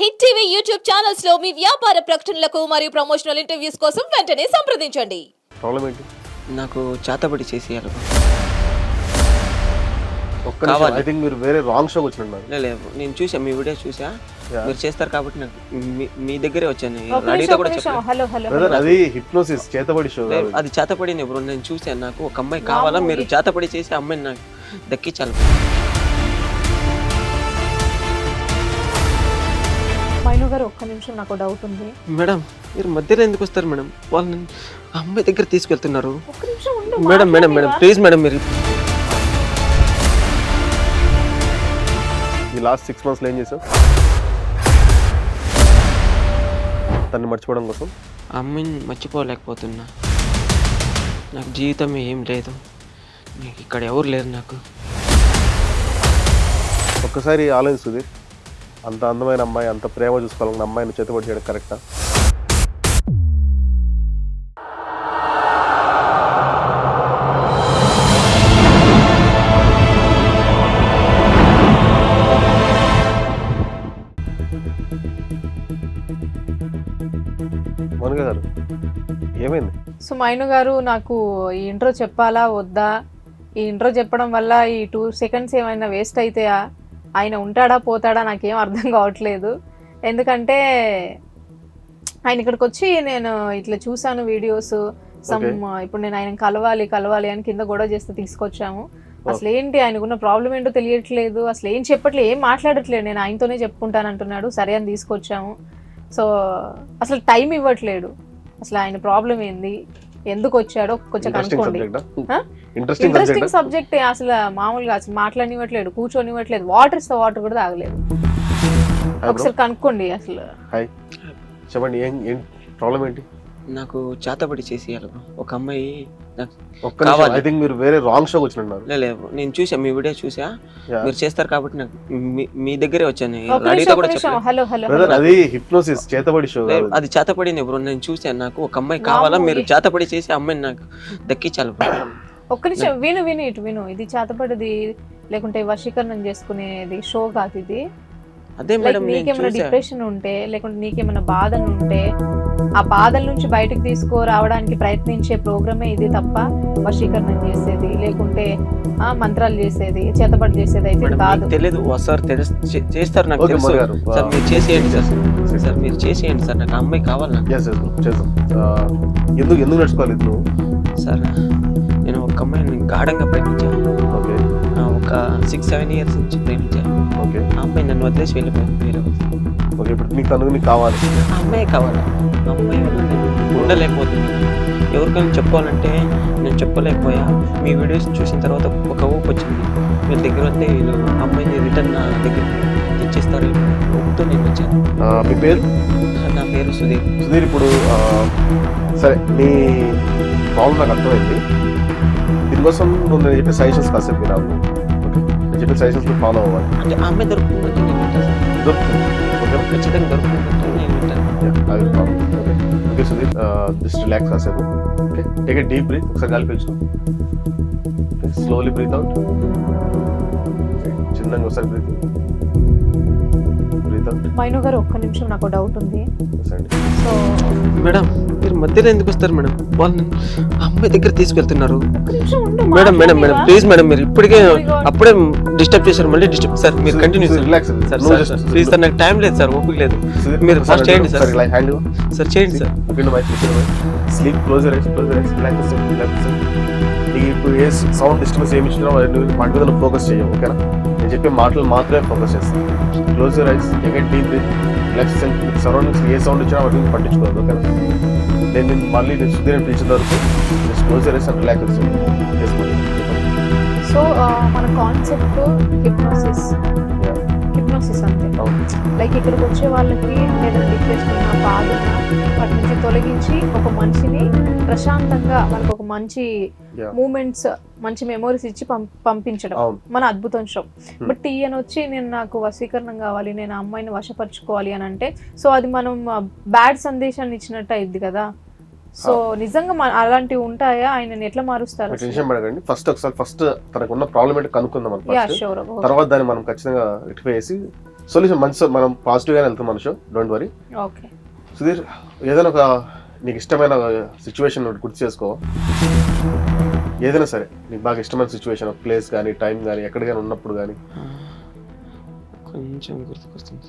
Hit TV YouTube ఛానల్స్లో మీ వ్యాపార ప్రకటనలకు మరియు ప్రమోషనల్ ఇంటర్వ్యూస్ కోసం వెంటనే సంప్రదించండి. ప్రాబ్లం ఏంటి? నాకు చేతబడి చేసేయాలి. ఒక్క కావాలి. ఐ థింక్ మీరు వేరే రాంగ్ షోకి వచ్చినట్టున్నారు లే- లేదు నేను చూసా మీ వీడియో చూసా. Yeah. మీరు చేస్తారు కాబట్టి నాకు మీ- మీ దగ్గరే వచ్చాను. ఒక నిమిషం, కూడా నిమిషం. చెప్పలేదు. హలో హలో బ్రదర్ అది హిప్నోసిస్ చేతబడి షో లేదు, అది చేతపడిన బ్రో నేను చూసాను నాకు ఒక అమ్మాయి కావాలా మీరు చేతపడి చేసి ఆ అమ్మాయిని నాకు దక్కించాలి. గారు ఒక్క నిమిషం నాకు డౌట్ ఉంది. మేడం మీరు మధ్యలో ఎందుకు వస్తారు మేడం? వాళ్ళని ఆ అమ్మాయి దగ్గర తీసుకెళ్తున్నారు. ఒక్క నిమిషం ఉండు madam madam madam please madam మీరు. ఈ లాస్ట్ సిక్స్ మంత్స్లో ఏం చేసావు తన్ని మర్చిపోవడం కోసం? ఆ అమ్మాయిని మర్చిపోలేకపోతున్నా. నాకు జీవితం ఏం లేదు. నాకు ఇక్కడ ఎవరు లేరు నాకు. ఒక్కసారి ఆలోచిస్తుంది అంత అందమైన అమ్మాయి అంత ప్రేమ చూసుకోవాలన్న అమ్మాయిని చేతబడి చేయడం కరెక్టా మౌనిక గారు ఏమైంది? సో మైను గారు నాకు ఈ ఇంట్రో చెప్పాలా వద్దా? ఈ ఇంట్రో చెప్పడం వల్ల ఈ టూ సెకండ్స్ ఏమైనా వేస్ట్ అవుతాయా ఆయన ఉంటాడా పోతాడా నాకేం అర్థం కావట్లేదు. ఎందుకంటే ఆయన ఇక్కడికి వచ్చి నేను ఇట్లా చూసాను వీడియోస్. సమ్ ఇప్పుడు నేను ఆయన కలవాలి కలవాలి అని కింద గొడవ చేస్తే తీసుకొచ్చాము. అసలు ఏంటి ఆయనకున్న ప్రాబ్లం ఏంటో తెలియట్లేదు. అసలు ఏం చెప్పట్లేదు ఏం మాట్లాడట్లేదు. నేను ఆయనతోనే చెప్పుకుంటాను అంటున్నాడు. సరే అని తీసుకొచ్చాము. సో అసలు టైం ఇవ్వట్లేడు అసలు ఆయన ప్రాబ్లం ఏంది? ఎందుకు వచ్చాడో కొంచెం కనుక్కోండి? ఇంట్రెస్టింగ్ సబ్జెక్ట్ ఇంట్రెస్టింగ్ సబ్జెక్ట్ అసలు మామూలుగా అసలు మాట్లాడనివ్వట్లేదు కూర్చొనివ్వట్లేదు. వాటర్ ఇస్తే వాటర్ కూడా తాగలేదు. ఒకసారి కనుక్కోండి అసలు. హాయ్ చెప్పండి ఏం ఏం ప్రాబ్లం ఏంటి? నాకు చేతబడి చేసేయాలి బ్రో ఒక అమ్మాయి నాకు. ఐ థింక్ మీరు వేరే రాంగ్ షోకి వచ్చినట్టున్నారు. లేదు నేను చూసా మీ వీడియో చూసా. మీరు చేస్తారు కాబట్టి నాకు మీ- మీ దగ్గరే వచ్చాను. ఒక కూడా హలో హలో బ్రదర్ అది హిప్నోసిస్ చేతబడి షో అది చేతపడిన బ్రో నేను చూసాను నాకు ఒక అమ్మాయి కావాలా మీరు చేతపడి చేసి అమ్మాయిని నాకు దక్కించాలి ఒక్క నిమిషం విను విను ఇటు విను. ఇది చేతపడిది లేకుంటే వశీకరణం చేసుకునేది షో కాదు ఇది. అదే మేడం నీకేమైనా డిప్రెషన్ ఉంటే లేకుంటే నీకేమైనా బాధలు ఉంటే ఆ బాధల నుంచి బయటకు తీసుకురావడానికి ప్రయత్నించే ప్రోగ్రామే ఇది తప్ప వశీకరణం చేసేది లేకుంటే ఆ మంత్రాలు చేసేది చేతబడి చేసేది అయితే కాదు. మీకు తెలియదు సార్ చేస్తారు నాకు తెలుసు. సార్ మీరు చేసేయండి సార్. సార్ మీరు చేసేయండి సార్ నాకు అమ్మాయి కావాలి ఎందుకు ఎందుకు నడుచుకోవాలి నువ్వు సార్ ఒక అమ్మాయిని గాఢంగా ప్రేమించాను. ఓకే. ఒక సిక్స్ సెవెన్ ఇయర్స్ నుంచి ప్రేమించాను. ఓకే. ఆ అమ్మాయి నన్ను వదిలేసి వెళ్ళిపోయింది వేరే వాళ్ళు. ఓకే ఇప్పుడు నీకు తనకు నీకు కావాలి. ఆ అమ్మాయి కావాలా. ఆ అమ్మాయి వల్ల నేను ఉండలేకపోతున్నాను ఎవరికైనా చెప్పుకోవాలంటే నేను చెప్పలేకపోయా. మీ వీడియోస్ చూసిన తర్వాత ఒక ఊపు వచ్చింది. వీళ్ళ దగ్గర వస్తే వీళ్ళు అమ్మాయిని రిటర్న్ నా దగ్గర తెచ్చిస్తారు ఊపుతో నేను వచ్చాను. మీ పేరు? నా పేరు సుధీర్. సుధీర్ ఇప్పుడు సరే నీ ప్రాబ్లం నాకు అర్థమైంది. దీనికోసం నువ్వు నేను చెప్పే సజెషన్స్ కాసేపు వినాలి ఓకే నేను చెప్పే సజెషన్స్ ఫాలో అవ్వాలి అంటే ఆ అమ్మాయి దొరుకుతుందంటే నేను వింటాను సార్ దొరుకుతుంది ఓకే ఖచ్చితంగా దొరుకుతుందంటే నేను వింటాను okay okay Sudheer just relax కాసేపు ఓకే టేక్ డీప్ బ్రీత్ ఒకసారి గాలి పీల్చు స్లోలీ బ్రీత్ అవుట్ చిన్నగా ఒకసారి బ్రీత్ బ్రీత్ అవుట్ మైను గారు ఒక్క నిమిషం నాకు డౌట్ ఉంది. సో మేడం మీరు మధ్యలో ఎందుకు వస్తారు మేడం? వాళ్ళని ఆ అమ్మాయి దగ్గర తీసుకెళ్తున్నారు. Madam madam madam? Please madam మీరు ఇప్పటికే. అప్పుడే డిస్టర్బ్ చేశారు మళ్ళీ డిస్టర్బ్ సార్ మీరు continue sir. Relax sir sir please sir నాకు టైం లేదు సార్ ఓపిక లేదు. మీరు ఫస్ట్ చేయండి సార్. లైక్ హ్యాండ్ సార్ చేయండి sir. Sleep closer relax relax ఇప్పుడు ఏ సౌండ్ డిస్టర్బెన్స్ ఏమి ఇచ్చినా వాటి మీద ఫోకస్ చేయవు ఓకేనా? నేను చెప్పే మాటలు మాత్రమే ఫోకస్ చేస్తాను క్లోజర్ ఐస్ ఎగెట్ డీప్ రిలాక్స్ సరౌండింగ్స్ ఏ సౌండ్ ఇచ్చినా వాటి గురించి పట్టించుకోవద్దు ఓకేనా నేను మళ్ళీ నేను సుధీర్ పిలిచిన వరకు just closer eyes and relax so మన కాన్సెప్ట్ హిప్నోసిస్ హిప్నోసిస్ అంతే. లైక్ ఇక్కడికి వచ్చే వాళ్ళకి ఏదైనా డిప్రెషన్ బాధ వాటి నుంచి తొలగించి ఒక మనిషిని ప్రశాంతంగా వాళ్ళకి ఒక మంచి. మూమెంట్స్ మంచి మెమోరీస్ ఇచ్చి పంపించడం మన అద్భుతం షో బట్ ఈయన వచ్చి నేను నాకు వశీకరణం కావాలి నేను ఆ అమ్మాయిని వశపరచుకోవాలి అని అంటే సో అది మనం బ్యాడ్ సందేశాన్ని ఇచ్చినట్టు అయింది కదా. సో నిజంగా మన అలాంటివి ఉంటాయా? ఆయనని ఎట్లా మారుస్తారు మీరు టెన్షన్ పడకండి ఫస్ట్ ఒకసారి ఫస్ట్ తనకు ఉన్న ప్రాబ్లం ఏంటో కనుక్కుందాం మనం తర్వాత దాన్ని మనం ఖచ్చితంగా రెక్టిఫై చేసి సొల్యూషన్ మంచి మనం పాజిటివ్గానే వెళ్తాం మనుషు డోంట్ వరీ ఓకే సుధీర్ ఏదైనా ఒక నీకు ఇష్టమైన సిచ్యువేషన్ గుర్తు చేసుకో. ఏదైనా సరే నీకు బాగా ఇష్టమైన సిచ్యువేషన్ ప్లేస్ కానీ టైం కానీ ఎక్కడికైనా ఉన్నప్పుడు కానీ కొంచెం గుర్తుకొస్తుంది.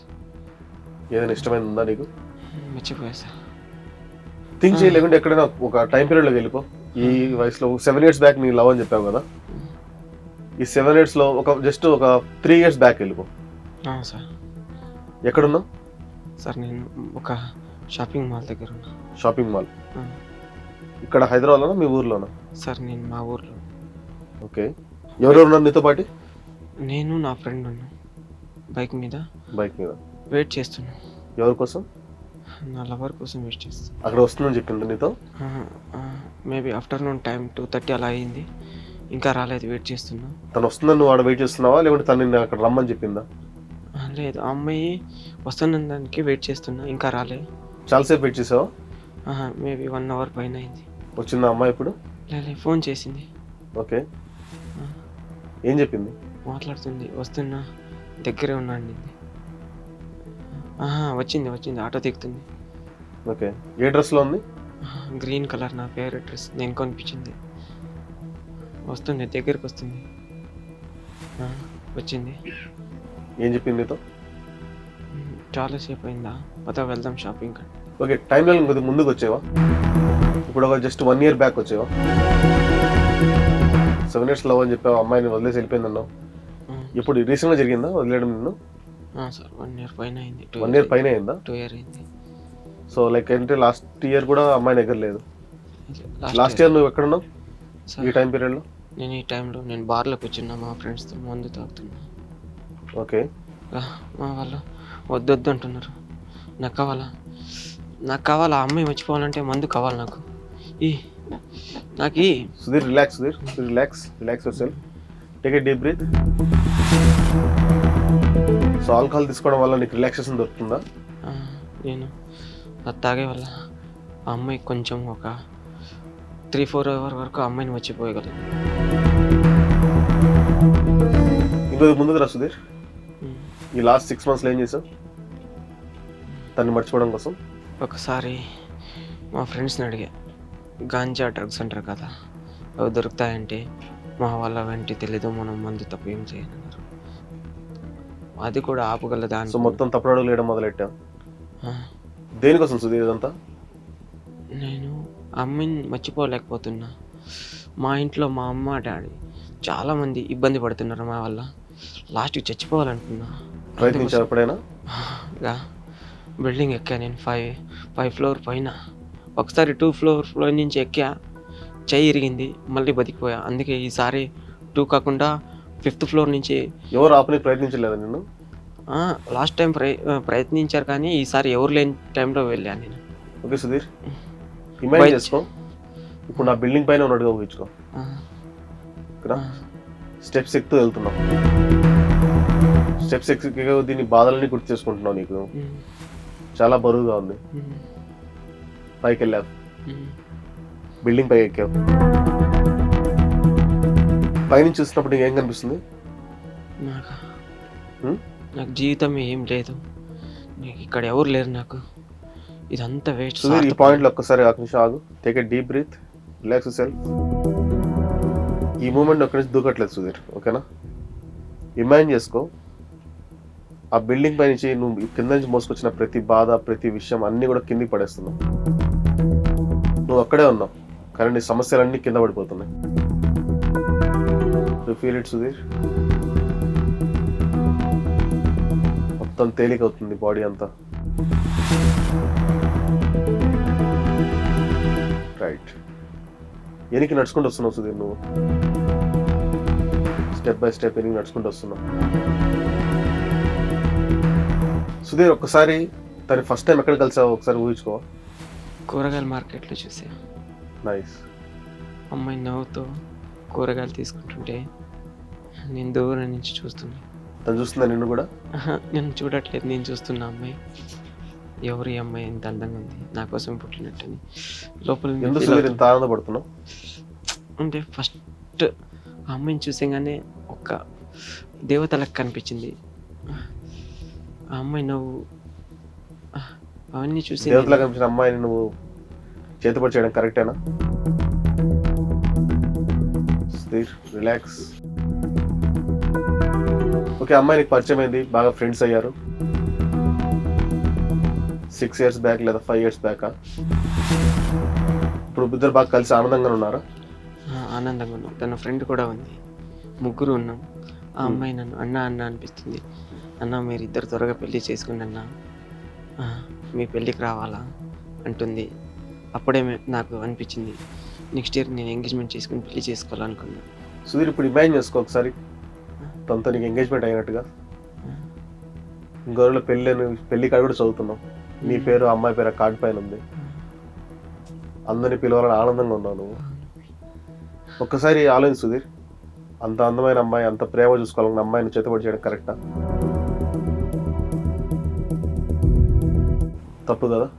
ఏదైనా ఇష్టమైన ఉందా నీకు? మర్చిపోయా సార్. థింక్ చేయలేకుండా ఎక్కడైనా ఒక టైం పీరియడ్లోకి వెళ్ళిపో. ఈ వయసులో సెవెన్ ఇయర్స్ బ్యాక్ నీ లవ్ అని చెప్పావు కదా. ఈ సెవెన్ ఇయర్స్లో ఒక జస్ట్ ఒక త్రీ ఇయర్స్ బ్యాక్ వెళ్ళిపో. సార్. ఎక్కడున్నావు? సార్ నేను ఒక షాపింగ్ మాల్ దగ్గర ఉన్నా షాపింగ్ మాల్ ఇక్కడ హైదరాబాద్లోనా మీ ఊర్లోనా సార్ నేను మా ఊర్లో. ఓకే. ఎవరెవరు ఉన్నారు నీతో పాటు? నేను నా ఫ్రెండ్ ఉన్నా. బైక్ మీద. బైక్ మీద. వెయిట్ చేస్తున్నా. ఎవరి కోసం? నా లవర్ కోసం వెయిట్ చేస్తున్నా అక్కడ వస్తుందని చెప్పింది నీతో? Maybe afternoon time two thirty అలా అయింది. ఇంకా రాలేదు వెయిట్ చేస్తున్నా. తను వస్తుందని నువ్వు ఆడ వెయిట్ చేస్తున్నావా? లేకుంటే తను నిన్ను అక్కడ రమ్మని చెప్పిందా? లేదు ఆ అమ్మాయి వస్తున్న దానికి వెయిట్ చేస్తున్నా ఇంకా రాలే చాలాసేపు వెయిట్ చేసావా? మేబీ వన్ అవర్ పైన అయింది. వచ్చిందా అమ్మాయి ఇప్పుడు? లేదు ఫోన్ చేసింది. ఓకే. ఏం చెప్పింది? మాట్లాడుతుంది వస్తున్నా దగ్గరే ఉన్నా అండి ఆహా, వచ్చింది వచ్చింది ఆటో దిగుతుంది. ఓకే. ఏ డ్రెస్లో ఉంది? గ్రీన్ కలర్ నా ఫేవరెట్ డ్రెస్. నేను కొనిపించింది. వస్తుంది దగ్గరికి వస్తుంది. ఆ, వచ్చింది. ఏం చెప్పింది నీతో ఉమ్, చాలాసేపు అయిందా? పద వెళ్దాం షాపింగ్ అని ఓకే టైం లైన్ కొద్దిగా ముందుకు వచ్చేవా? ఇప్పుడు ఒక జస్ట్ వన్ ఇయర్ బ్యాక్ వచ్చేవా? సెవెన్ ఇయర్స్ లవ్ అని చెప్పావు అమ్మాయిని వదిలేసి వెళ్ళిపోయింది అన్నావు. ఇప్పుడు రీసెంట్గా జరిగిందా? వదిలేయడం నిన్ను? సార్ వన్ ఇయర్ పైన అయింది. వన్ ఇయర్ పైన అయిందా? టూ ఇయర్ అయింది. సో లైక్ అంటే లాస్ట్ ఇయర్ కూడా అమ్మాయి దగ్గర లేదు. లాస్ట్ ఇయర్ నువ్వు ఎక్కడున్నావు? ఈ టైం పీరియడ్లో నేను ఈ టైంలో నేను బార్లో కూర్చున్నా మా ఫ్రెండ్స్తో మందు తాగుతున్నా. ఓకే. మా వాళ్ళు వద్దు వద్దు అంటున్నారు. నాకు కావాలా? నాకు కావాలా? ఆ అమ్మాయి మర్చిపోవాలంటే మందు కావాలి నాకు. ఈ నాకు ఈ. Sudheer relax Sudheer. Relax relax your take a deep breath so alcohol తీసుకోవడం వల్ల నీకు రిలాక్సేషన్ దొరుకుతుందా? నేను. అది తాగే వల్ల ఆ అమ్మాయి కొంచెం ఒక త్రీ ఫోర్ అవర్ వరకు ఆ అమ్మాయిని మర్చిపోయగలను ఇంకొక ముందుకు రా సుధీర్. ఈ లాస్ట్ సిక్స్ మంత్స్లో ఏం చేసావు? తన్ని మర్చిపోవడం కోసం? ఒకసారి మా ఫ్రెండ్స్ని అడిగా గాంజా డ్రగ్స్ అంటారు కదా అవి దొరుకుతాయంటే మా వాళ్ళ వెంటి తెలీదు మనం మందు తప్ప ఏం చేయనన్నారు అది కూడా ఆపగలదా సో మొత్తం తప్పుడు అడుగులు వేయడం మొదలెట్టావు? దేనికోసం సుధీర్ ఇదంతా? నేను అమ్మని మర్చిపోలేకపోతున్నా. మా ఇంట్లో మా అమ్మ డాడీ చాలామంది ఇబ్బంది పడుతున్నారు మా వల్ల. లాస్ట్కి చచ్చిపోవాలనుకున్నా. ఎప్పుడైనా? ఇక బిల్డింగ్ ఎక్కా నేను ఫైవ్ ఫైవ్ ఫ్లోర్ పైన. ఒకసారి టూ ఫ్లోర్ ఫ్లోర్ నుంచి ఎక్కా. చెయ్యి ఇరిగింది మళ్ళీ బతికిపోయా. అందుకే ఈసారి టూ కాకుండా ఫిఫ్త్ ఫ్లోర్ నుంచి ఎవరు ఆపని ప్రయత్నించలేదా నిన్ను? లాస్ట్ టైం ప్రయ ప్రయత్నించారు కానీ ఈసారి ఎవరు లేని టైంలో వెళ్ళాను నేను. ఓకే సుధీర్ ఇమాజిన్ చేసుకో. ఇప్పుడు నా బిల్డింగ్ పైన ఉన్నట్టుగా ఊహించుకో ఇక్కడ ఎక్కుతూ వెళ్తున్నావు. స్టెప్స్ ఎక్కి దీని బాధలని గుర్తు చేసుకుంటున్నావు నీకు. చాలా బరువుగా ఉంది. పైకి వెళ్ళావు. బిల్డింగ్ పైకి ఎక్కావు. పైనుంచి చూసినప్పుడు నీకు ఏం కనిపిస్తుంది? నాకు జీవితం ఏం లేదు. నీకు ఇక్కడ ఎవరు లేరు నాకు. ఇదంతా వేస్ట్ సుధీర్ ఈ పాయింట్లో ఒక్కసారి ఒక నిమిషం ఆగు. Take a deep breath relax self ఈ మూమెంట్ ఒక్కడి నుంచి దూకట్లేదు సుధీర్ ఓకేనా? ఇమాజిన్ చేసుకో. ఆ బిల్డింగ్ పై నుంచి నువ్వు కింద నుంచి మోసుకొచ్చిన ప్రతి బాధ ప్రతి విషయం అన్నీ కూడా కిందికి పడేస్తున్నావు. నువ్వు అక్కడే ఉన్నావు. కానీ నీ సమస్యలన్నీ కింద పడిపోతున్నాయి. Feel it Sudheer? మొత్తం తేలిక అవుతుంది బాడీ అంతా. రైట్ ఎనికి నడుచుకుంటూ వస్తున్నావు సుధీర్ నువ్వు. స్టెప్ బై స్టెప్ ఎనికి నడుచుకుంటూ వస్తున్నావు. సుధీర్ ఒక్కసారి తను ఫస్ట్ టైం ఎక్కడ కలిసావు ఒకసారి ఊహించుకో. కూరగాయల మార్కెట్లో చూసా. నైస్ అమ్మాయి నవ్వుతూ కూరగాయలు తీసుకుంటుంటే నేను దూరం నుంచి చూస్తున్నా. తను చూస్తుందా నిన్ను కూడా? నేను చూడట్లేదు నేను చూస్తున్నా అమ్మాయి. ఎవరు ఈ అమ్మాయి ఎంత అందంగా ఉంది? నా కోసం పుట్టినట్టని. లోపల నేను ఎందుకు feel సుధీర్ అవుతున్నా. ఇంత ఆనందపడుతున్నావు? అంటే ఫస్ట్ ఆ అమ్మాయిని చూసేగానే ఒక దేవతలకు కనిపించింది ఆ అమ్మాయి నవ్వు అవన్నీ చూసి దేవతలా కనిపించిన అమ్మాయిని నువ్వు చేతుపడి చేయడం కరెక్టేనా? సుధీర్ రిలాక్స్. ఓకే అమ్మాయి నీకు పరిచయం అయింది బాగా ఫ్రెండ్స్ అయ్యారు. సిక్స్ ఇయర్స్ బ్యాక్ లేదా ఫైవ్ ఇయర్స్ బ్యాక్ ఇప్పుడు ఇద్దరు బాగా కలిసి ఆనందంగా ఉన్నారా? ఆనందంగా ఉన్నాం. తన ఫ్రెండ్ కూడా ఉంది. ముగ్గురు ఉన్నాం. ఆ అమ్మాయి నన్ను అన్న అన్న అనిపిస్తుంది. అన్న మీరు ఇద్దరు త్వరగా పెళ్ళి చేసుకోండి అన్న. మీ పెళ్ళికి రావాలా? అంటుంది. అప్పుడే నాకు అనిపించింది నెక్స్ట్ ఇయర్ నేను ఎంగేజ్మెంట్ చేసుకుని పెళ్ళి చేసుకోవాలనుకున్నా. సుధీర్ ఇప్పుడు ఇమాజిన్ చేసుకో ఒకసారి. తనతో నీకు ఎంగేజ్మెంట్ అయినట్టుగా. గౌరవ పెళ్ళి పెళ్ళి కార్డు కూడా చదువుతున్నాం. నీ పేరు అమ్మాయి పేరు కార్డు పైన ఉంది. అందరిని పిలవాలని ఆనందంగా ఉన్నావు నువ్వు. ఒక్కసారి ఆలోచించు సుధీర్. అంత అందమైన అమ్మాయి అంత ప్రేమ చూసుకోవాలన్న అమ్మాయిని చేతబడి చేయడం కరెక్టా తప్పు కదా?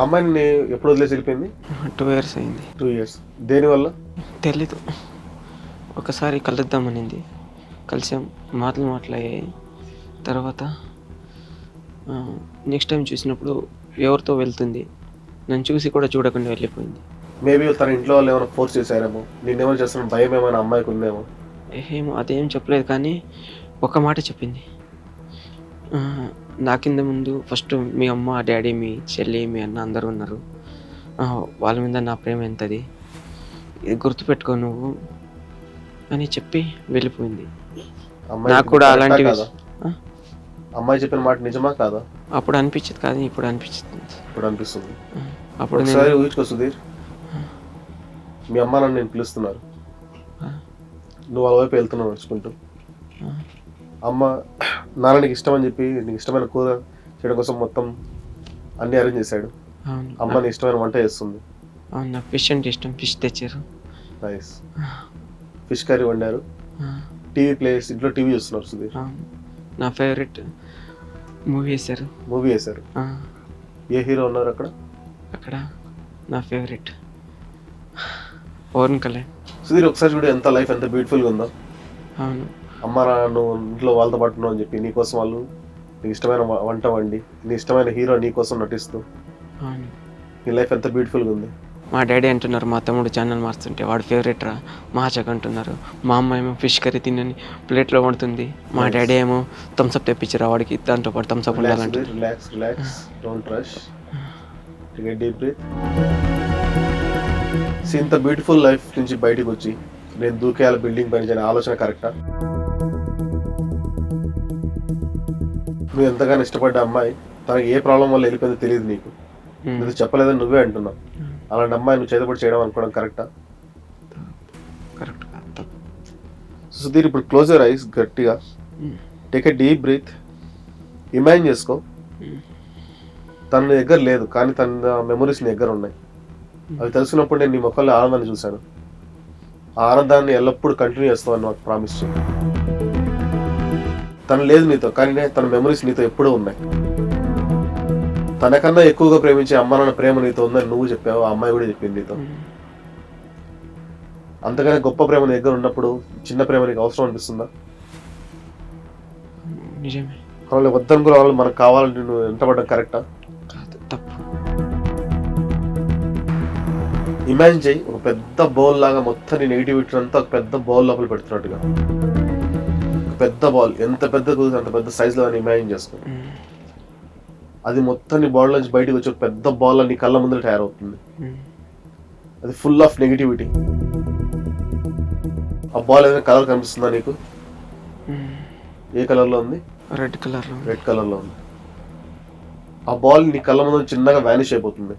అమ్మాయిని ఎప్పుడు వదిలేసి వెళ్ళిపోయింది? టూ ఇయర్స్ అయింది. టూ ఇయర్స్ దేనివల్ల? తెలీదు. ఒకసారి కలుద్దామనింది. కలిసాం మాటలు మాట్లాడాయి. తర్వాత నెక్స్ట్ టైం చూసినప్పుడు ఎవరితో వెళ్తుంది నన్ను చూసి కూడా చూడకుండా వెళ్ళిపోయింది. మేబీ తన ఇంట్లో వాళ్ళు ఏమైనా ఫోర్స్ చేశారేమో. నేనేమో చేస్తున్న భయం ఏమైనా అమ్మాయికి ఉందేమో. ఏమో అదేం చెప్పలేదు కానీ ఒక మాట చెప్పింది. నా కింద ముందు ఫస్ట్ మీ అమ్మ డాడీ మీ చెల్లి మీ అన్న అందరూ ఉన్నారు. వాళ్ళ మీద నా ప్రేమ ఎంతది? ఇది గుర్తుపెట్టుకో నువ్వు. అని చెప్పి వెళ్ళిపోయింది. అమ్మాయి నాకు కూడా అలాంటివి కాదా? అమ్మాయి చెప్పిన మాట నిజమా కాదా? అప్పుడు అనిపించదు కానీ ఇప్పుడు అనిపిస్తుంది ఇప్పుడు అనిపిస్తుంది. అప్పుడు ఒకసారి ఊహించుకో సుధీర్. మీ అమ్మ నన్ను నేను పిలుస్తున్నారు. నువ్వు వాళ్ళ వైపు వెళ్తున్నావు నడుచుకుంటూ అమ్మ నాన్న నీకు ఇష్టం అని చెప్పి నీకు ఇష్టమైన కూర చేయడం కోసం మొత్తం అన్ని అరేంజ్ చేశాడు. అమ్మ నీ ఇష్టమైన వంట చేస్తుంది. నాకు ఫిష్ అంటే ఇష్టం. ఫిష్ తెచ్చారు. నైస్. ఫిష్ కర్రీ వండారు. టీవీ ప్లేస్ ఇంట్లో టీవీ చూస్తున్నారు సుధీర్. నా ఫేవరెట్ మూవీ వేశారు. మూవీ వేశారు. ఏ హీరో ఉన్నారు అక్కడ? అక్కడ నా ఫేవరెట్ పవన్ కళ్యాణ్. సుధీర్ ఒకసారి చూడు ఎంత లైఫ్ ఎంత బ్యూటిఫుల్గా ఉందో. అవును. అమ్మ నువ్వు ఇంట్లో వాళ్ళతో పాటు ఉన్నావు అని చెప్పి నీకోసం వాళ్ళు నీకు ఇష్టమైన వంట వండి నీ ఇష్టమైన హీరో నీకోసం నటిస్తూ. అవును. నీ లైఫ్ ఎంత బ్యూటిఫుల్గా ఉంది. మా డాడీ అంటున్నారు మా తమ్ముడు ఛానల్ మారుస్తుంటే వాడు ఫేవరెట్ రా మాచక్ అంటున్నారు. మా అమ్మ ఏమో ఫిష్ కర్రీ తినని ప్లేట్లో వండుతుంది. మా డాడీ ఏమో థమ్స్అప్ తెప్పించారు వాడికి దాంతో పాటు థమ్స్అప్ రిలాక్స్ ఉండాలంటారు relax relax don't rush take deep breath ఇంత బ్యూటిఫుల్ లైఫ్ నుంచి బయటికి వచ్చి నేను దూకేయాలి బిల్డింగ్ పని ఆలోచన కరెక్టా నువ్వు ఎంతగానో ఇష్టపడ్డ అమ్మాయి తనకి ఏ ప్రాబ్లం వల్ల వెళ్ళిపోయిందో తెలియదు నీకు. ఉమ్. నువ్వు చెప్పలేదని నువ్వే అంటున్నావు. అలాంటి అమ్మాయి నువ్వు చేతపడి చేయడం అనుకోవడం కరెక్టా? కరెక్ట్ సుధీర్ ఇప్పుడు క్లోజ్ ఐస్ గట్టిగా. Take a deep breath imagine చేసుకో. తన దగ్గర లేదు కానీ తన మెమరీస్ నీ దగ్గర ఉన్నాయి. అవి తెలుసుకున్నప్పుడు నేను నీ ముఖంలో ఆనందాన్ని చూశాను. ఆ ఆనందాన్ని ఎల్లప్పుడూ కంటిన్యూ చేస్తామని నాకు ప్రామిస్ చేయి. తను లేదు నీతో కానీ తన మెమరీస్ నీతో ఎప్పుడూ ఉన్నాయి. తనకన్నా ఎక్కువగా ప్రేమించే అమ్మ నాన్న ప్రేమ నీతో ఉందని నువ్వు చెప్పావు ఆ అమ్మాయి కూడా చెప్పింది నీతో. అంతగానే గొప్ప ప్రేమ నీ దగ్గర ఉన్నప్పుడు చిన్న ప్రేమ నీకు అవసరం అనిపిస్తుందా? నిజమే. వాళ్ళని వద్దనుకున్న వాళ్ళు మనకు కావాలని నువ్వు ఎంటపడడం కరెక్టా? తప్పు. ఇమాజిన్ చేయి ఒక పెద్ద బౌల్ లాగా మొత్తం నీ నెగిటివిటీ అంతా ఒక పెద్ద బౌల్ లోపల పెడుతున్నట్టుగా. పెద్ద బాల్ ఎంత పెద్ద కుదిరితే అంత పెద్ద సైజులో అని ఇమాజిన్ చేసుకో. అది మొత్తం నీ బాడీ నుంచి బయటకు వచ్చి ఒక పెద్ద బాల్ నీ కళ్ళ ముందర తయారవుతుంది. అది ఫుల్ ఆఫ్ నెగిటివిటీ ఆ బాల్ ఏదైనా కలర్ కనిపిస్తుందా నీకు? ఉమ్. ఏ కలర్లో ఉంది? రెడ్ కలర్ రెడ్ కలర్లో ఉంది. ఆ బాల్ నీ కళ్ళ ముందు చిన్నగా వ్యానిష్ అయిపోతుంది.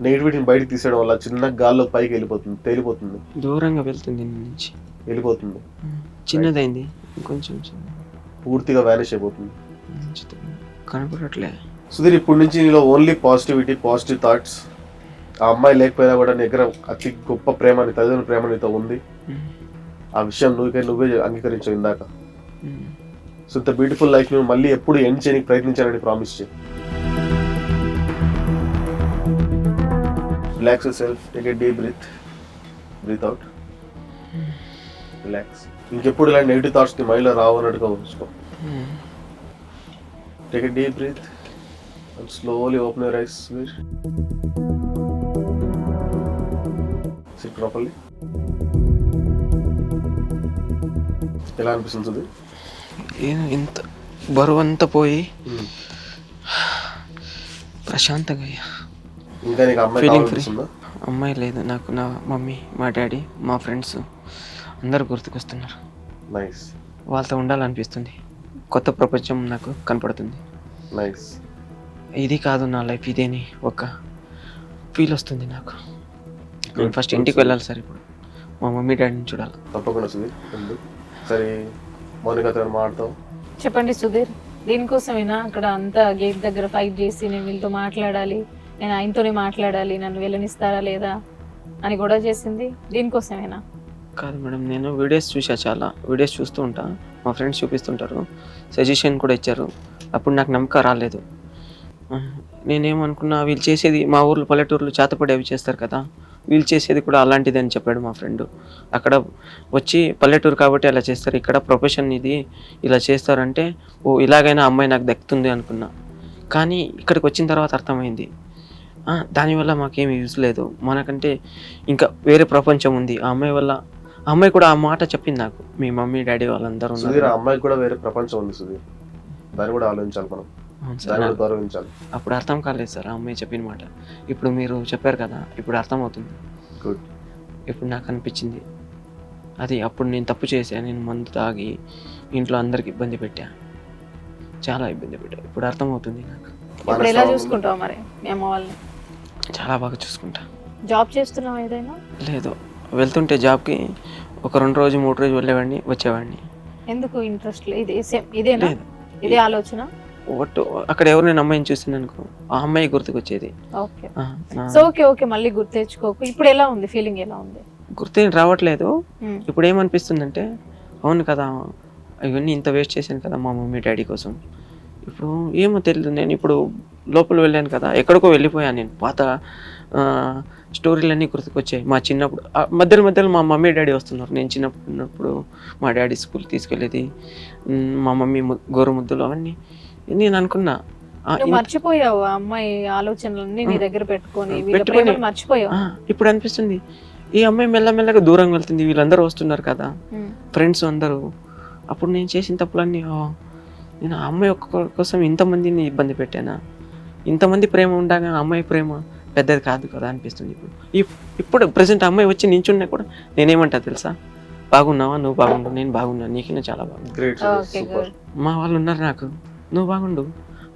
నెగిటివిటీని బయటకు తీసేయడం వల్ల చిన్న గాల్లో పైకి వెళ్ళిపోతుంది తేలిపోతుంది. దూరంగా వెళ్తుంది నుంచి. వెళ్ళిపోతుంది. ఉమ్. చిన్నదైంది. చిన్న. పూర్తిగా వ్యానిష్ అయిపోతుంది. కనపడట్లే. సుధీర్ ఇప్పటి నుంచి నీలో ఓన్లీ పాజిటివిటీ పాజిటివ్ థాట్స్ ఆ అమ్మాయి లేకపోయినా కూడా నీ దగ్గర అతి గొప్ప ప్రేమ నీ తల్లిదండ్రుల ప్రేమ నీతో ఉంది. ఆ విషయం నువ్వే నువ్వే అంగీకరించావు ఇందాక. సో ఇంత బ్యూటిఫుల్ లైఫ్ నువ్వు మళ్ళీ ఎప్పుడు ఎండ్ చేయడానికి ప్రయత్నించాలని ప్రామిస్ చేయి. Relax self take a deep breath breath out relax ఇంకెప్పుడు ఇలాంటి నెగిటివ్ థాట్స్ మైండ్లో రావు అన్నట్టుగా ఉంచుకో. Take deep breath and slowly open your eyes we're sit properly ఎలా అనిపిస్తుంది? ఏదో ఇంత బరువు అంతా పోయి ప్రశాంతంగా అయ్యా. ఇంకా నీకు అమ్మాయి Feeling free. కావాలనిపిస్తుందా? అమ్మాయి లేదు నాకు నా మమ్మీ మా డాడీ మా ఫ్రెండ్స్ అందరు గుర్తుకొస్తున్నారు. నైస్ వాళ్ళతో ఉండాలనిపిస్తుంది. కొత్త ప్రపంచం నాకు కనపడుతుంది. నైస్ ఇది కాదు నా లైఫ్ ఇదేని ఒక ఫీల్ వస్తుంది నాకు. నేను ఫస్ట్ ఇంటికి. వెళ్ళాలి సార్ ఇప్పుడు. మా మమ్మీ డాడీని చూడాలి. తప్పకుండా సుధీర్ వెళ్ళు. సరే మాట్లాడతావు చెప్పండి సుధీర్ దీనికోసమేనా అక్కడ అంతా గేట్ దగ్గర ఫైట్ చేసి నేను వీళ్ళతో మాట్లాడాలి నేను ఆయనతోనే మాట్లాడాలి నన్ను వెళ్ళనిస్తారా లేదా అని గొడవ చేసింది? దీనికోసమేనా? కాదు మేడం నేను వీడియోస్ చూసా చాలా. వీడియోస్ చూస్తూ ఉంటా. మా ఫ్రెండ్స్ చూపిస్తుంటారు. సజెషన్ కూడా ఇచ్చారు. అప్పుడు నాకు నమ్మకం రాలేదు. నేనేమనుకున్నా వీళ్ళు చేసేది మా ఊర్లో పల్లెటూరులో చేతపడి అవి చేస్తారు కదా. వీళ్ళు చేసేది కూడా అలాంటిది అని చెప్పాడు మా ఫ్రెండ్ అక్కడ వచ్చి పల్లెటూరు కాబట్టి అలా చేస్తారు. ఇక్కడ ప్రొఫెషన్ ఇది ఇలా చేస్తారంటే ఓ ఇలాగైనా అమ్మాయి నాకు దక్కుతుంది అనుకున్నా. కానీ ఇక్కడికి వచ్చిన తర్వాత అర్థమైంది. దానివల్ల మాకేం యూజ్ లేదు. మనకంటే ఇంకా వేరే ప్రపంచం ఉంది. ఆ అమ్మాయి వల్ల అమ్మాయి కూడా ఆ మాట చెప్పింది నాకు. మీ మమ్మీ డాడీ వాళ్ళందరూ సుధీర్ ఆ అమ్మాయికి కూడా వేరే ప్రపంచం ఉంది సుధీర్. దాన్ని కూడా ఆలోచించాలి మనం. అవును సార్ దాన్ని కూడా గౌరవించాలి. అప్పుడు అర్థం కాలేదు సార్ ఆ అమ్మాయి చెప్పిన మాట. ఇప్పుడు మీరు చెప్పారు కదా ఇప్పుడు అర్థమవుతుంది. గుడ్ ఇప్పుడు నాకు అనిపించింది. అది అప్పుడు నేను తప్పు చేశా నేను మందు తాగి ఇంట్లో అందరికి ఇబ్బంది పెట్టా. చాలా ఇబ్బంది పెట్టా. ఇప్పుడు అర్థమవుతుంది నాకు. ఇప్పుడు ఎలా చూసుకుంటావు మరి మీ అమ్మ వాళ్ళని? చాలా బాగా చూసుకుంటా. జాబ్ చేస్తున్నావు ఏదైనా? లేదు. వెళ్తుంటే జాబ్కి ఒక రెండు రోజు మూడు రోజు వెళ్ళేవాడిని వచ్చేవాడిని. ఎందుకు ఇంట్రెస్ట్ లేదు ఇదే ఇదేనా? ఇదే ఆలోచన? ఒట్టు అక్కడ ఎవరినైనా అమ్మాయిని చూసింది అనుకో ఆ అమ్మాయి గుర్తుకొచ్చేది. ఓకే. ఆ, నా- సో ఓకే ఓకే మళ్ళీ గుర్తు తెచ్చుకోకు. ఇప్పుడు ఎలా ఉంది? ఫీలింగ్ ఎలా ఉంది? గుర్తేం రావట్లేదు. ఇప్పుడు ఏమనిపిస్తుందంటే అవును కదా ఇవన్నీ ఇంత వేస్ట్ చేశాను కదా మా మమ్మీ డాడీ కోసం. ఇప్పుడు ఏమో తెలియదు నేను ఇప్పుడు లోపల వెళ్ళాను కదా ఎక్కడికో వెళ్ళిపోయాను నేను. పాత స్టోరీలన్నీ గుర్తుకొచ్చాయి. మా చిన్నప్పుడు మధ్యలో మధ్యలో మా మమ్మీ డాడీ వస్తున్నారు. నేను చిన్నప్పుడు ఉన్నప్పుడు మా డాడీ స్కూల్ తీసుకెళ్ళేది మా మమ్మీ గోరు ముద్దులు అవన్నీ. నేను అనుకున్నా మర్చిపోయావు అమ్మాయి ఆలోచనలన్నీ నీ దగ్గర పెట్టుకొని మర్చిపోయావు? ఇప్పుడు అనిపిస్తుంది ఈ అమ్మాయి మెల్లమెల్లగా దూరంగా వెళ్తుంది వీళ్ళందరూ వస్తున్నారు కదా. ఫ్రెండ్స్ అందరూ. అప్పుడు నేను చేసిన తప్పులన్నీ "ఓ, నేను ఆ అమ్మాయి ఒక్క కోసం ఇంతమందిని ఇబ్బంది పెట్టానా? ఇంతమంది ప్రేమ ఉండగా అమ్మాయి ప్రేమ పెద్దది కాదు కదా అనిపిస్తుంది ఇప్పుడు. ఇప్- ఇప్పుడు ప్రజెంట్ అమ్మాయి వచ్చి నించున్నా కూడా నేనేమంటా తెలుసా? బాగున్నావా? నువ్వు బాగుండు నేను బాగున్నా నీకైనా చాలా బాగుంది. గ్రేట్ ఓకే సూపర్ గుడ్ మా వాళ్ళు ఉన్నారు నాకు. నువ్వు బాగుండు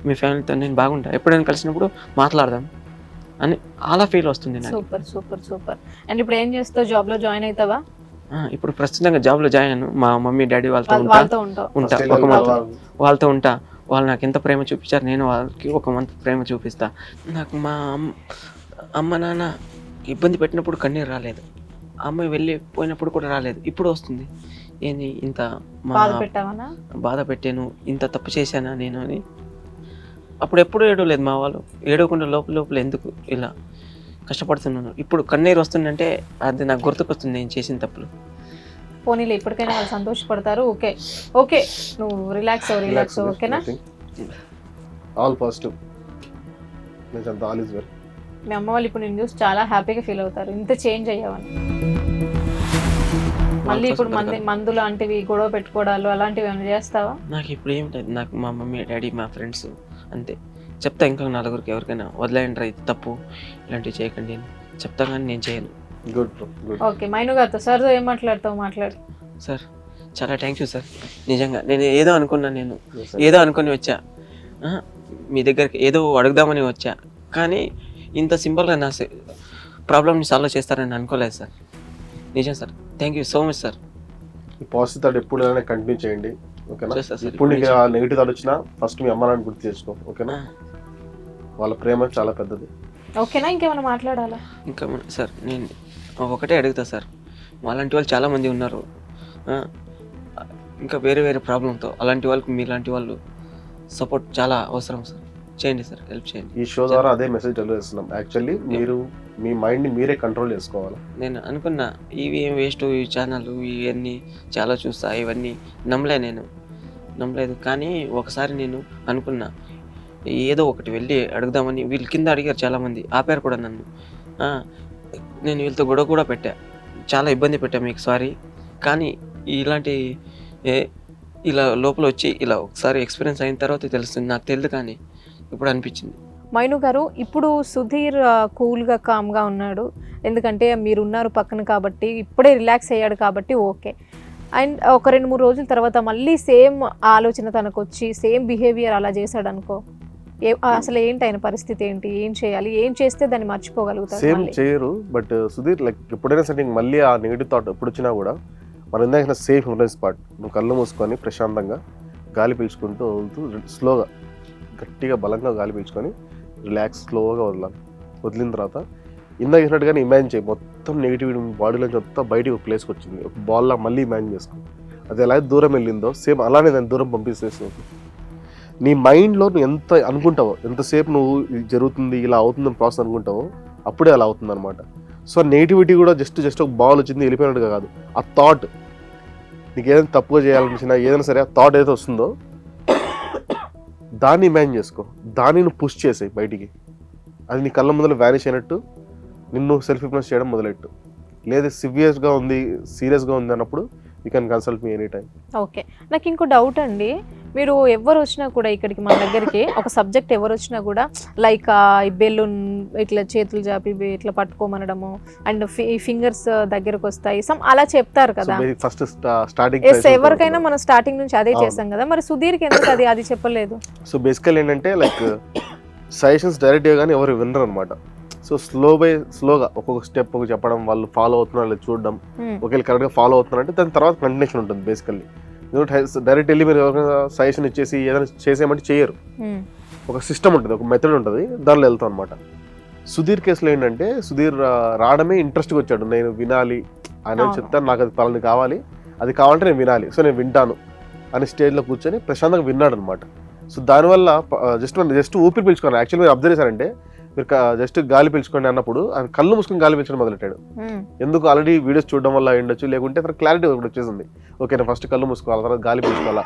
మీ ఫ్యామిలీతో నేను బాగుంటా. ఎప్పుడైనా కలిసినప్పుడు మాట్లాడదాం. అని అలా ఫీల్ వస్తుంది నాకు. సూపర్ సూపర్ సూపర్ అండ్ ఇప్పుడు ఏం చేస్తావు? జాబ్లో జాయిన్ అవుతావా ఆ, ఇప్పుడు ప్రస్తుతంగా జాబ్లో జాయిన్ అయ్యాను. మా మమ్మీ డాడీ వాళ్ళతో వాళ్ళ- ఉంటా. ఉంటా ఒక వాళ్ళతో ఉంటా. వాళ్ళు నాకు ఎంత ప్రేమ చూపించారు నేను వాళ్ళకి ఒక మంత్ ప్రేమ చూపిస్తా. నాకు మా అమ్మ అమ్మ నాన్న ఇబ్బంది పెట్టినప్పుడు కన్నీరు రాలేదు. అమ్మాయి వెళ్ళి పోయినప్పుడు కూడా రాలేదు. ఇప్పుడు వస్తుంది. ఏంది ఇంత మా బాధ పెట్టావనా? బాధ పెట్టాను ఇంత తప్పు చేశానా నేను అని. అప్పుడు ఎప్పుడు ఏడవలేదు మా వాళ్ళు. ఏడవకుండా లోపల లోపల ఎందుకు ఇలా కష్టపడుతున్నాను? ఇప్పుడు కన్నీరు వస్తుందంటే అది నాకు గుర్తుకొస్తుంది నేను చేసిన తప్పులు. పోనీలే ఇప్పటికైనా వాళ్ళు సంతోషపడతారు. ఓకే ఓకే నువ్వు రిలాక్స్ అవ్వు రిలాక్స్ ఓకేనా? All positive all is well మీ అమ్మ వాళ్ళు ఇప్పుడు నేను చూసి చాలా హ్యాపీగా ఫీల్ అవుతారు. ఇంత చేంజ్ అయ్యావని. మళ్ళీ ఇప్పుడు మంది మందు లాంటివి గొడవ పెట్టుకోవడాలు అలాంటివి ఏమైనా చేస్తావా? నాకు ఇప్పుడు ఏం లేదు. నాకు మా మమ్మీ డాడీ మా ఫ్రెండ్స్ అంతే. చెప్తా ఇంకా నలుగురికి ఎవరికైనా వదిలేయండి రా ఇది తప్పు. ఇలాంటివి చేయకండి చెప్తా కానీ నేను చేయను. గుడ్ గుడ్ ఓకే మైను గారితో. సార్తో ఏం మాట్లాడతావు? మాట్లాడు. సార్ చాలా థ్యాంక్ యూ సార్. నిజంగా నేను ఏదో అనుకున్నా నేను. ఏదో అనుకొని వచ్చా. ఆ, మీ దగ్గరికి ఏదో అడుగుదామని వచ్చా. కానీ ఇంత సింపుల్గా నా ప్రాబ్లమ్ని సాల్వ్ చేస్తారని అనుకోలేదు సార్. నిజం sir. Thank you so much sir. ఈ పాజిటివ్ థాట్ ఎప్పుడు అయినా కంటిన్యూ చేయండి. ఓకేనా? సార్ ఇప్పుడు నీకు నెగిటివ్ థాట్ వచ్చినా ఫస్ట్ మీ అమ్మ నాన్న గుర్తు చేసుకో. ఓకేనా? వాళ్ళ ప్రేమ చాలా పెద్దది. ఓకేనా? ఇంకేమైనా మాట్లాడాలా? ఇంకా సార్ నేను ఒకటే అడుగుతా సార్. అలాంటి వాళ్ళు చాలామంది ఉన్నారు. ఇంకా వేరే వేరే ప్రాబ్లంతో అలాంటి వాళ్ళకి మీలాంటి వాళ్ళు సపోర్ట్ చాలా అవసరం సార్. చేయండి సార్ హెల్ప్ చేయండి. ఈ షో ద్వారా అదే మెసేజ్ తెలియజేస్తున్నాం యాక్చువల్లీ మీరు మీ మైండ్ని మీరే కంట్రోల్ చేసుకోవాలి. నేను అనుకున్నా ఇవి ఏం వేస్ట్ ఈ ఛానల్ ఇవన్నీ చాలా చూస్తా ఇవన్నీ నమ్మలే నేను. నమ్మలేదు. కానీ ఒకసారి నేను అనుకున్నా ఏదో ఒకటి వెళ్ళి అడుగుదామని వీళ్ళ కింద అడిగారు చాలామంది ఆపారు కూడా నన్ను. నేను వీళ్ళతో గొడవ కూడా పెట్టా. చాలా ఇబ్బంది పెట్టా మీకు సారీ కానీ ఇలాంటి ఏ- ఇలా లోపల వచ్చి ఇలా ఒకసారి ఎక్స్పీరియన్స్ అయిన తర్వాత తెలుస్తుంది నాకు తెలియదు కానీ ఇప్పుడు అనిపించింది. మైను గారు ఇప్పుడు సుధీర్ కూల్గా కామ్గా ఉన్నాడు. ఎందుకంటే మీరు ఉన్నారు పక్కన కాబట్టి ఇప్పుడే రిలాక్స్ అయ్యాడు కాబట్టి ఓకే. అండ్ ఒక రెండు మూడు రోజుల తర్వాత మళ్ళీ సేమ్ ఆలోచన తనకు వచ్చి సేమ్ బిహేవియర్ అలా చేశాడు అనుకో అసలు ఏంటి ఆయన పరిస్థితి ఏంటి? ఏం చేయాలి? ఏం చేస్తే దాన్ని మర్చిపోగలుగుతారు సేమ్? చేయరు బట్ సుధీర్ లైక్ ఎప్పుడైనా సరే నీకు మళ్ళీ ఆ నెగిటివ్ థాట్ ఎప్పుడు వచ్చినా కూడా మన ఇందాక సేఫ్ ఇన్ఫ్లుయెన్స్ స్పాట్ నువ్వు కళ్ళు మూసుకొని ప్రశాంతంగా గాలి పీల్చుకుంటూ వదులుతూ స్లోగా గట్టిగా బలంగా గాలి పీల్చుకొని రిలాక్స్ స్లోగా వదలాలి. వదిలిన తర్వాత ఇందాక చెప్పినట్టుగానే ఇమాజిన్ చేయి మొత్తం నెగిటివిటీ బాడీలో మొత్తం బయటికి ఒక ప్లేస్కి వచ్చింది. ఒక బాల్లా మళ్ళీ ఇమాజిన్ చేసుకో. అది ఎలా దూరం వెళ్ళిందో సేమ్ అలానే దాన్ని దూరం పంపిస్తేస్తుంది నీ మైండ్లో నువ్వు ఎంత అనుకుంటావో ఎంతసేపు నువ్వు ఇది జరుగుతుంది ఇలా అవుతుందని ప్రాసెస్ అనుకుంటావో అప్పుడే అలా అవుతుంది అనమాట సో నెగిటివిటీ కూడా జస్ట్ జస్ట్ ఒక బాల్ వచ్చింది వెళ్ళిపోయినట్టుగా కాదు. ఆ థాట్ నీకు ఏదైనా తప్పుగా చేయాలనిపించినా ఏదైనా సరే ఆ థాట్ ఏదైతే వస్తుందో దాన్ని ఇమాజిన్ చేసుకో. దాన్ని నువ్వు పుష్ చేసాయి బయటికి. అది నీ కళ్ళ ముందర వ్యానిష్ అయినట్టు నిన్ను సెల్ఫ్ హిప్నోస్ చేయడం మొదలెట్టు. లేదా సివియర్స్గా ఉంది సీరియస్గా ఉంది అన్నప్పుడు you can consult me any time okay. నాకు ఇంకో డౌట్ అండి. మీరు ఎవరు వచ్చినా కూడా ఇక్కడికి మన దగ్గరికి ఒక సబ్జెక్ట్ ఎవరు వచ్చినా కూడా లైక్ ఈ బెలూన్ ఇట్లా చేతులు జాపి ఇట్లా పట్టుకోమనడము అండ్ ఫింగర్స్ దగ్గరకు వస్తాయి సమ్ అలా చెప్తారు కదా. ఫస్ట్ స్టార్టింగ్ ఎస్ ఎవరికైనా మనం స్టార్టింగ్ నుంచి అదే. చేస్తాం కదా మరి సుధీర్కి ఎందుకు అది అది చెప్పలేదు? సో బేసికల్ ఏంటంటే లైక్ సజెషన్స్ డైరెక్ట్గా కానీ ఎవరు వినరు అనమాట సో స్లో బై స్లోగా ఒక్కొక్క స్టెప్ ఒక చెప్పడం వాళ్ళు ఫాలో అవుతున్నారు చూడడం Hmm. ఒకవేళ కరెక్ట్గా ఫాలో అవుతున్నారంటే దాని తర్వాత కంటిన్యూషన్ ఉంటుంది బేసికల్లీ డైరెక్ట్ వెళ్ళి మీరు సజెషన్ ఇచ్చేసి ఏదైనా చేసేయమంటే చేయరు. ఒక సిస్టమ్ ఉంటుంది ఒక మెథడ్ ఉంటుంది దానిలో వెళ్తాం అనమాట సుధీర్ కేసులో ఏంటంటే సుధీర్ రావడమే ఇంట్రెస్ట్గా వచ్చాడు. నేను వినాలి అవును. చెప్తాను నాకు అది పలాని కావాలి అది కావాలంటే నేను వినాలి సో నేను వింటాను అని స్టేజ్లో కూర్చొని ప్రశాంతంగా విన్నాడు అనమాట సో దానివల్ల జస్ట్ జస్ట్ ఊపిరి పీల్చుకోండి యాక్చువల్లీ మీరు అబ్జర్వ్ చేశారంటే మీరు జస్ట్ గాలి పీల్చుకోండి అన్నప్పుడు ఆయన కళ్ళు మూసుకొని గాలి పీల్చడం మొదలెట్టాడు. ఎందుకు? ఆల్రెడీ వీడియోస్ చూడడం వల్ల అయి ఉండొచ్చు లేకుంటే అతను క్లారిటీ ఒకటి వచ్చేసింది. ఓకే నేను ఫస్ట్ కళ్ళు మూసుకోవాలి తర్వాత గాలి పీల్చుకోవాలా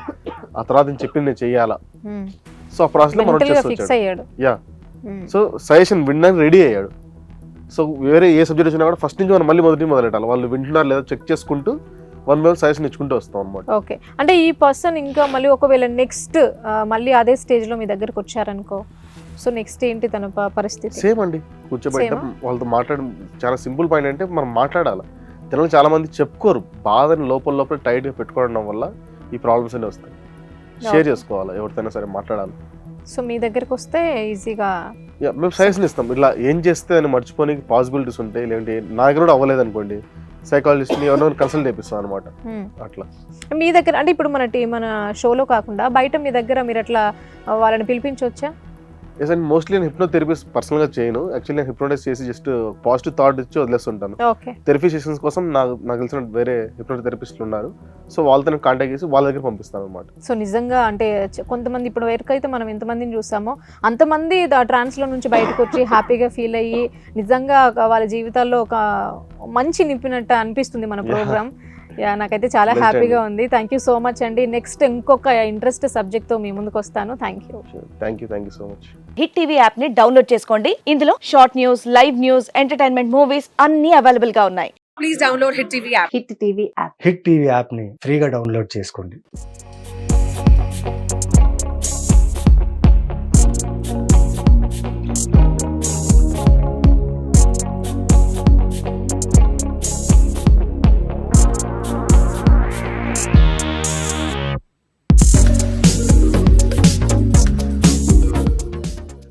ఆ తర్వాత నేను చెప్పింది నేను చెయ్యాలా. సో ఆ మనం ఫిక్స్ వచ్చాడు. అయ్యాడు. యా. సో సజెషన్ వినడానికి రెడీ అయ్యాడు. సో వేరే ఏ సబ్జెక్ట్ వచ్చినా కూడా ఫస్ట్ నుంచి మనం మళ్ళీ మొదటి మొదలెట్టాలి. వాళ్ళు వింటున్నారు లేదా చెక్ చేసుకుంటూ వన్ వన్ సజెషన్ ఇచ్చుకుంటూ వస్తాం అనమాట ఓకే. అంటే ఈ పర్సన్ ఇంకా మళ్ళీ ఒకవేళ నెక్స్ట్ మళ్ళీ అదే స్టేజ్లో మీ దగ్గరకు వచ్చారనుకో సో నెక్స్ట్ ఏంటి తన పరిస్థితి? సేమ్ అండి. కూర్చోబెట్టడం వాళ్ళతో మాట్లాడడం చాలా సింపుల్ పాయింట్ అంటే మనం మాట్లాడాలి. జనాలు చాలా మంది చెప్పుకోరు. బాధని లోపల లోపల టైట్గా పెట్టుకోవడం వల్ల ఈ ప్రాబ్లమ్స్ అన్నీ వస్తాయి. షేర్. చేసుకోవాలి? ఎవరితోనైనా సరే మాట్లాడాలి. సో మీ దగ్గరకు వస్తే ఈజీగా మేము సజెషన్ ఇస్తాం. ఇట్లా ఏం చేస్తే అని మర్చిపోయి పాసిబిలిటీస్ ఉంటాయి. లేదంటే నా దగ్గర కూడా అవ్వలేదు అనుకోండి. సైకాలజిస్ట్ని ఎవరినో కన్సల్ట్ చేపిస్తాం అనమాట అట్లా. మీ దగ్గర అంటే ఇప్పుడు మన టీ మన షోలో కాకుండా బయట మీ దగ్గర మీరు అట్లా వాళ్ళని పిలిపించవచ్చా ఎస్ అండ్ మోస్ట్లీ నేను హిప్నోథెరపీస్ పర్సనల్గా చేయను. యాక్చువల్లీ నేను హిప్నోటైజ్ చేసి జస్ట్ పాజిటివ్ థాట్ ఇచ్చి వదిలేస్తుంటాను. ఓకే థెరపీ సెషన్స్ కోసం నాకు నాకు తెలిసిన వేరే హిప్నోథెరపిస్టులు ఉన్నారు. సో వాళ్ళతో కాంటాక్ట్ చేసి వాళ్ళ దగ్గర పంపిస్తాను అనమాట సో నిజంగా అంటే కొంతమంది ఇప్పుడు వరకు అయితే మనం ఎంతమందిని చూసామో అంతమంది ట్రాన్స్లో నుంచి బయటకు వచ్చి హ్యాపీగా ఫీల్ అయ్యి నిజంగా వాళ్ళ జీవితాల్లో ఒక మంచి నింపినట్టు అనిపిస్తుంది మన. ప్రోగ్రామ్ యా నాకైతే చాలా హ్యాపీగా. ఉంది. థ్యాంక్ యూ సో మచ్ అండి. నెక్స్ట్ ఇంకొక ఇంట్రెస్ట్ సబ్జెక్ట్తో మీ ముందుకు వస్తాను. Thank you thank you thank you so much Hit TV యాప్ని డౌన్లోడ్ చేసుకోండి. ఇందులో short news live news entertainment movies అన్ని అవైలబుల్గా ఉన్నాయి. Hit TV app Hit TV యాప్ని ఫ్రీగా డౌన్లోడ్ చేసుకోండి.